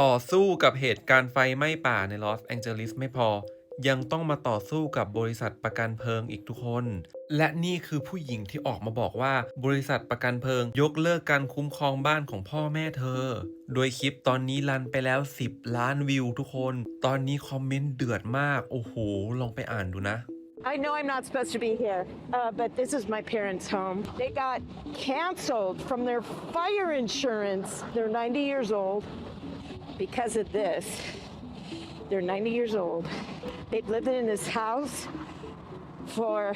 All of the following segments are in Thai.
ต่อสู้กับเหตุการณ์ไฟไหม้ป่าในลอสแองเจลิสไม่พอ ยังต้องมาต่อสู้กับบริษัทประกันเพลิงอีกทุกคน และนี่คือผู้หญิงที่ออกมาบอกว่า บริษัทประกันเพลิงยกเลิกการคุ้มครองบ้านของพ่อแม่เธอ โดยคลิปตอนนี้รันไปแล้ว 10 ล้านวิวทุกคน ตอนนี้คอมเมนต์เดือดมาก โอ้โห ลองไปอ่านดูนะ I know I'm not supposed to be here, uh, but this is my parents' home. They got canceled from their fire insurance. They're 90 years old because of this. They're 90 years old. They've lived in this house for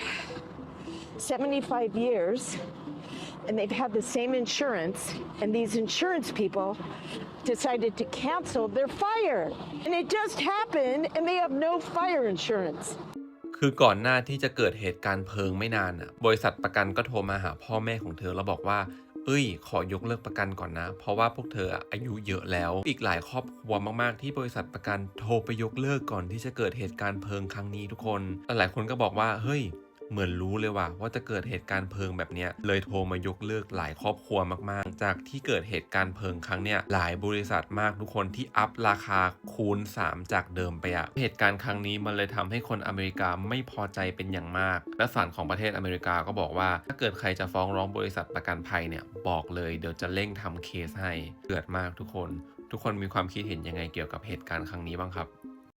75 years, and they've had the same insurance. And these insurance people decided to cancel their fire. And it just happened, and they have no fire insurance. คือก่อนหน้าที่จะเกิดเหตุการณ์เพลิงไม่นานอ่ะ บริษัทประกันก็โทรมาหาพ่อแม่ของเธอแล้วบอกว่า เอ้ย ขอยกเลิกประกันก่อนนะ เพราะว่าพวกเธออายุเยอะแล้ว อีกหลายครอบครัวมาก ๆ ที่บริษัทประกันโทรไปยกเลิกก่อนที่จะเกิดเหตุการณ์เพลิงครั้งนี้ทุกคน หลายคนก็บอกว่า เฮ้ย เหมือนรู้เลยว่าว่าจะเกิดเหตุการณ์เพลิงแบบนี้เลยโทรมายกเลิกหลายครอบครัวมากๆ จากที่เกิดเหตุการณ์เพลิงครั้งเนี้ยหลายบริษัทมากทุกคนที่อัพราคาคูณ 3 จากเดิมไปอะเหตุการณ์ครั้งนี้มันเลยทำให้คนอเมริกาไม่พอใจเป็นอย่างมาก และศาลของประเทศอเมริกาก็บอกว่า ถ้าเกิดใครจะฟ้องร้องบริษัทประกันภัยเนี่ยบอกเลยเดี๋ยวจะเร่งทำเคสให้เดือดมากทุกคน ทุกคนมีความคิดเห็นยังไงเกี่ยวกับเหตุการณ์ครั้งนี้บ้างครับ